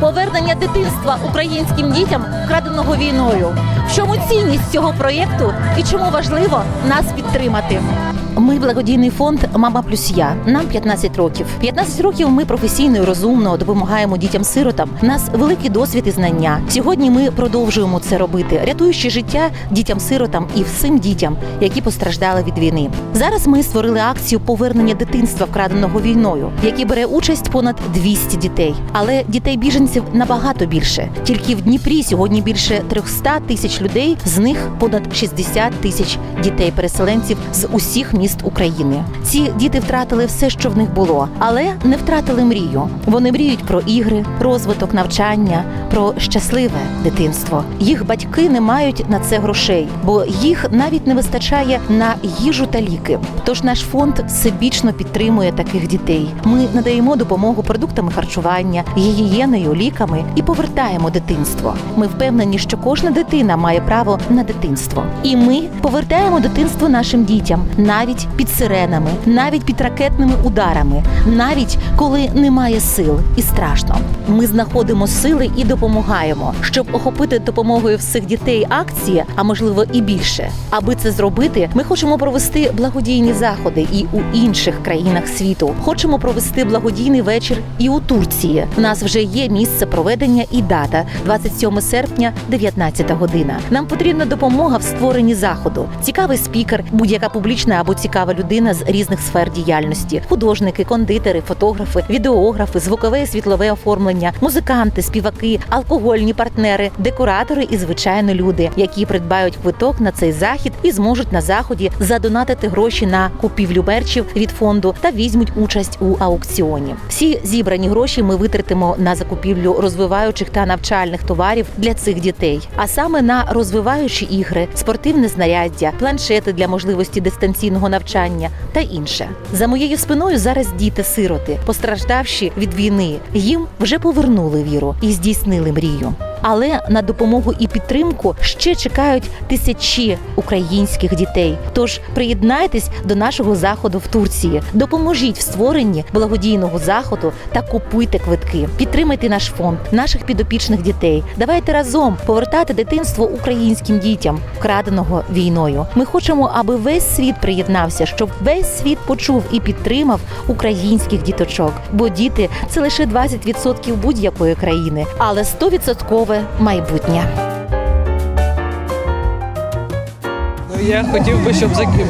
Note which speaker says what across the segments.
Speaker 1: повернення дитинства українським дітям, вкраденого війною. В чому цінність цього проєкту і чому важливо нас підтримати? Ми благодійний фонд Мама плюс я. Нам 15 років. 15 років ми професійно і розумно допомагаємо дітям-сиротам. У нас великий досвід і знання. Сьогодні ми продовжуємо це робити, рятуючи життя дітям-сиротам і всім дітям, які постраждали від війни. Зараз ми створили акцію повернення дитинства, вкраденого війною, в якій бере участь понад 200 дітей. Але дітей біженців набагато більше. Тільки в Дніпрі сьогодні більше 300 тисяч людей, з них понад 60 тисяч дітей-переселенців з усіх міст України. Ці діти втратили все, що в них було, але не втратили мрію. Вони мріють про ігри, розвиток, навчання, про щасливе дитинство. Їх батьки не мають на це грошей, бо їх навіть не вистачає на їжу та ліки. Тож наш фонд всебічно підтримує таких дітей. Ми надаємо допомогу продуктами харчування, гігієною, ліками і повертаємо дитинство. Ми впевнені, що кожна дитина має право на дитинство, і ми повертаємо дитинство нашим дітям навіть під сиренами, навіть під ракетними ударами, навіть коли немає сил і страшно. Ми знаходимо сили і допомагаємо, щоб охопити допомогою всіх дітей акції, а можливо і більше. Аби це зробити, ми хочемо провести благодійні заходи і у інших країнах світу. Хочемо провести благодійний вечір і у Турції. У нас вже є місце проведення і дата 27 серпня, 19 година. Нам потрібна допомога в створенні заходу. Цікавий спікер, будь-яка публічна або цікава людина з різних сфер діяльності: художники, кондитери, фотографи, відеографи, звукове і світлове оформлення, музиканти, співаки, алкогольні партнери, декоратори і звичайно люди, які придбають квиток на цей захід і зможуть на заході задонатити гроші на купівлю мерчів від фонду та візьмуть участь у аукціоні. Всі зібрані гроші ми витратимо на закупівлю розвиваючих та навчальних товарів для цих дітей, а саме на розвиваючі ігри, спортивне знаряддя, планшети для можливості дистанційного навчання та інше. За моєю спиною зараз діти-сироти, постраждавші від війни. Їм вже повернули віру і здійснили мрію. Але на допомогу і підтримку ще чекають тисячі українських дітей. Тож приєднайтесь до нашого заходу в Турції, допоможіть в створенні благодійного заходу та купуйте квитки. Підтримайте наш фонд, наших підопічних дітей. Давайте разом повертати дитинство українським дітям, вкраденого війною. Ми хочемо, аби весь світ приєднався, щоб весь світ почув і підтримав українських діточок. Бо діти це лише 20% будь-якої країни, але 100% майбутнє.
Speaker 2: Ну, я хотів би, щоб заки...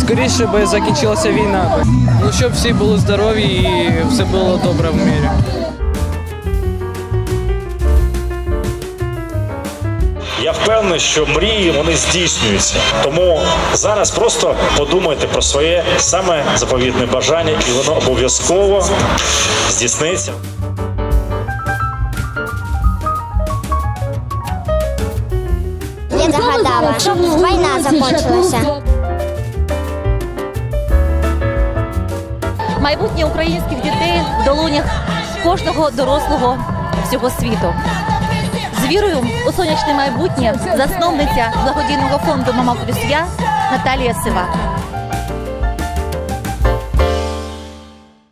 Speaker 2: скоріше би закінчилася війна. Ну, щоб всі були здорові і все було добре в мірі.
Speaker 3: Я впевнений, що мрії вони здійснюються. Тому зараз просто подумайте про своє саме заповітне бажання, і воно обов'язково здійсниться.
Speaker 4: Я загадала, війна закінчилася.
Speaker 1: Майбутнє українських дітей в долонях кожного дорослого всього світу. З вірою у сонячне майбутнє засновниця благодійного фонду Мама плюс я Наталія Сива.